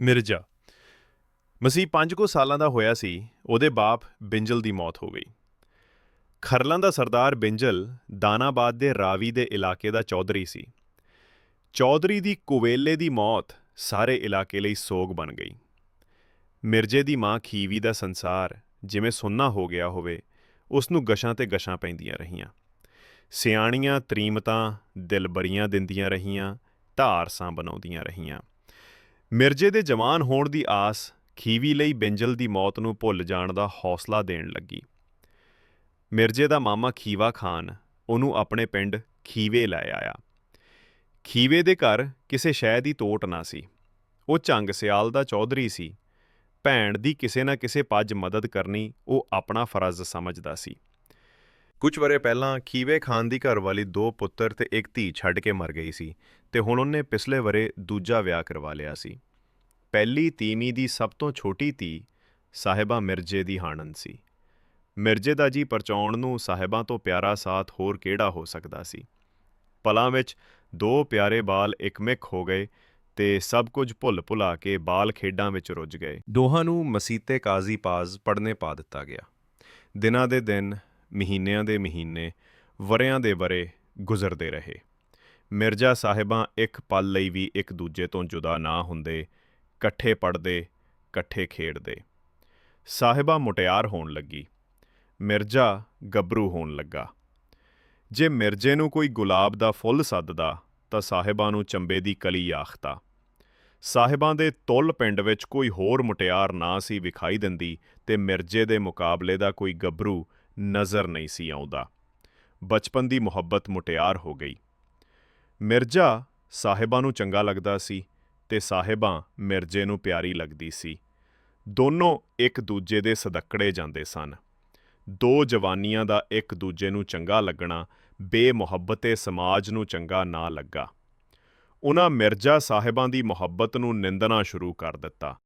ਮਿਰਜ਼ਾ। ਮਸੀਹ ਪੰਜ ਕੁ ਸਾਲਾਂ ਦਾ ਹੋਇਆ ਸੀ, ਉਹਦੇ ਬਾਪ ਬਿੰਜਲ ਦੀ ਮੌਤ ਹੋ ਗਈ। ਖਰਲਾਂ ਦਾ ਸਰਦਾਰ ਬਿੰਜਲ ਦਾਨਾਬਾਦ ਦੇ ਰਾਵੀ ਦੇ ਇਲਾਕੇ ਦਾ ਚੌਧਰੀ ਸੀ। ਚੌਧਰੀ ਦੀ ਕੁਵੇਲੇ ਦੀ ਮੌਤ ਸਾਰੇ ਇਲਾਕੇ ਲਈ ਸੋਗ ਬਣ ਗਈ। ਮਿਰਜ਼ੇ ਦੀ ਮਾਂ ਖੀਵੀ ਦਾ ਸੰਸਾਰ ਜਿਵੇਂ ਸੁੰਨਾ ਹੋ ਗਿਆ ਹੋਵੇ ਉਸ ਨੂੰ ਗਸ਼ਾਂ ਤੇ ਗਸ਼ਾਂ ਪੈਂਦੀਆਂ ਰਹੀਆਂ। ਸਿਆਣੀਆਂ ਤਰੀਮਤਾਂ ਦਿਲਬਰੀਆਂ ਦਿੰਦੀਆਂ ਰਹੀਆਂ, ਧਾਰਸਾਂ ਬਣਾਉਂਦੀਆਂ ਰਹੀਆਂ। ਮਿਰਜ਼ੇ ਦੇ ਜਵਾਨ ਹੋਣ ਦੀ ਆਸ, ਖੀਵੀ ਲਈ ਬਿੰਜਲ ਦੀ ਮੌਤ ਨੂੰ ਭੁੱਲ ਜਾਣ ਦਾ ਹੌਸਲਾ ਦੇਣ ਲੱਗੀ। ਮਿਰਜ਼ੇ ਦਾ ਮਾਮਾ ਖੀਵਾ ਖਾਨ ਉਹਨੂੰ ਆਪਣੇ ਪਿੰਡ ਖੀਵੇ ਲੈ ਆਇਆ। ਖੀਵੇ ਦੇ ਘਰ ਕਿਸੇ ਸ਼ੈ ਦੀ ਤੋਟ ਨਾ ਸੀ। ਉਹ ਝੰਗ ਸਿਆਲ ਦਾ ਚੌਧਰੀ ਸੀ। ਭੈਣ ਦੀ ਕਿਸੇ ਨਾ ਕਿਸੇ ਪੱਜ ਮਦਦ ਕਰਨੀ ਉਹ ਆਪਣਾ ਫਰਜ਼ ਸਮਝਦਾ ਸੀ। ਕੁਝ ਵਰੇ ਪਹਿਲਾਂ ਖੀਵੇ ਖਾਨ ਦੀ ਘਰਵਾਲੀ ਦੋ ਪੁੱਤਰ ਤੇ ਇੱਕ ਧੀ ਛੱਡ ਕੇ ਮਰ ਗਈ ਸੀ ਤੇ ਹੁਣ ਉਹਨੇ ਪਿਛਲੇ ਵਰੇ ਦੂਜਾ ਵਿਆਹ ਕਰਵਾ ਲਿਆ ਸੀ। ਪਹਿਲੀ ਤੀਵੀਂ ਦੀ ਸਭ ਤੋਂ ਛੋਟੀ ਧੀ ਸਾਹਿਬਾ ਮਿਰਜ਼ੇ ਦੀ ਹਾਣਨ ਸੀ। ਮਿਰਜ਼ੇ ਦਾ ਜੀ ਪਰਚਾਉਣ ਨੂੰ ਸਾਹਿਬਾਂ ਤੋਂ ਪਿਆਰਾ ਸਾਥ ਹੋਰ ਕਿਹੜਾ ਹੋ ਸਕਦਾ ਸੀ? ਪਲਾਂ ਵਿੱਚ ਦੋ ਪਿਆਰੇ ਬਾਲ ਇੱਕ ਮਿੱਕ ਹੋ ਗਏ ਤੇ ਸਭ ਕੁਝ ਭੁੱਲ ਭੁਲਾ ਕੇ ਬਾਲ ਖੇਡਾਂ ਵਿੱਚ ਰੁੱਝ ਗਏ। ਦੋਹਾਂ ਨੂੰ ਮਸੀਤੇ ਕਾਜ਼ੀ ਪਾਜ਼ ਪੜਨੇ ਪਾ ਦਿੱਤਾ ਗਿਆ। ਦਿਨਾਂ ਦੇ ਦਿਨ ਮਹੀਨਿਆਂ ਦੇ ਮਹੀਨੇ ਵਰਿਆਂ ਦੇ ਵਰੇ ਗੁਜ਼ਰਦੇ ਰਹੇ। ਮਿਰਜ਼ਾ ਸਾਹਿਬਾਂ ਇੱਕ ਪਲ ਲਈ ਵੀ ਇੱਕ ਦੂਜੇ ਤੋਂ ਜੁਦਾ ਨਾ ਹੁੰਦੇ, ਇਕੱਠੇ ਪੜਦੇ ਇਕੱਠੇ ਖੇਡਦੇ। ਸਾਹਿਬਾ ਮੁਟਿਆਰ ਹੋਣ ਲੱਗੀ। ਮਿਰਜ਼ਾ ਗੱਭਰੂ ਹੋਣ ਲੱਗਾ। ਜੇ ਮਿਰਜ਼ੇ ਨੂੰ ਕੋਈ ਗੁਲਾਬ ਦਾ ਫੁੱਲ ਸੱਦਦਾ, ਤਾਂ ਸਾਹਿਬਾਂ ਨੂੰ ਚੰਬੇ ਦੀ ਕਲੀ ਆਖਤਾ। ਸਾਹਿਬਾਂ ਦੇ ਤੁੱਲ ਪਿੰਡ ਵਿੱਚ ਕੋਈ ਹੋਰ ਮੁਟਿਆਰ ਨਾ ਸੀ ਵਿਖਾਈ ਦਿੰਦੀ ਤੇ ਮਿਰਜ਼ੇ ਦੇ ਮੁਕਾਬਲੇ ਦਾ ਕੋਈ ਗੱਭਰੂ ਨਜ਼ਰ ਨਹੀਂ ਸੀ ਆਉਂਦਾ। ਬਚਪਨ ਦੀ ਮੁਹੱਬਤ ਮੁਟਿਆਰ ਹੋ ਗਈ। ਮਿਰਜ਼ਾ ਸਾਹਿਬਾਂ ਨੂੰ ਚੰਗਾ ਲੱਗਦਾ ਸੀ ਤੇ ਸਾਹਿਬਾਂ ਮਿਰਜ਼ੇ ਨੂੰ ਪਿਆਰੀ ਲੱਗਦੀ ਸੀ। ਦੋਨੋਂ ਇੱਕ ਦੂਜੇ ਦੇ ਸਦਕੜੇ ਜਾਂਦੇ ਸਨ। ਦੋ ਜਵਾਨੀਆਂ ਦਾ ਇੱਕ ਦੂਜੇ ਨੂੰ ਚੰਗਾ ਲੱਗਣਾ, ਬੇਮੁਹੱਬਤੇ ਸਮਾਜ ਨੂੰ ਚੰਗਾ ਨਾ ਲੱਗਾ। ਉਹਨਾਂ ਮਿਰਜ਼ਾ ਸਾਹਿਬਾਂ ਦੀ ਮੁਹੱਬਤ ਨੂੰ ਨਿੰਦਣਾ ਸ਼ੁਰੂ ਕਰ ਦਿੱਤਾ।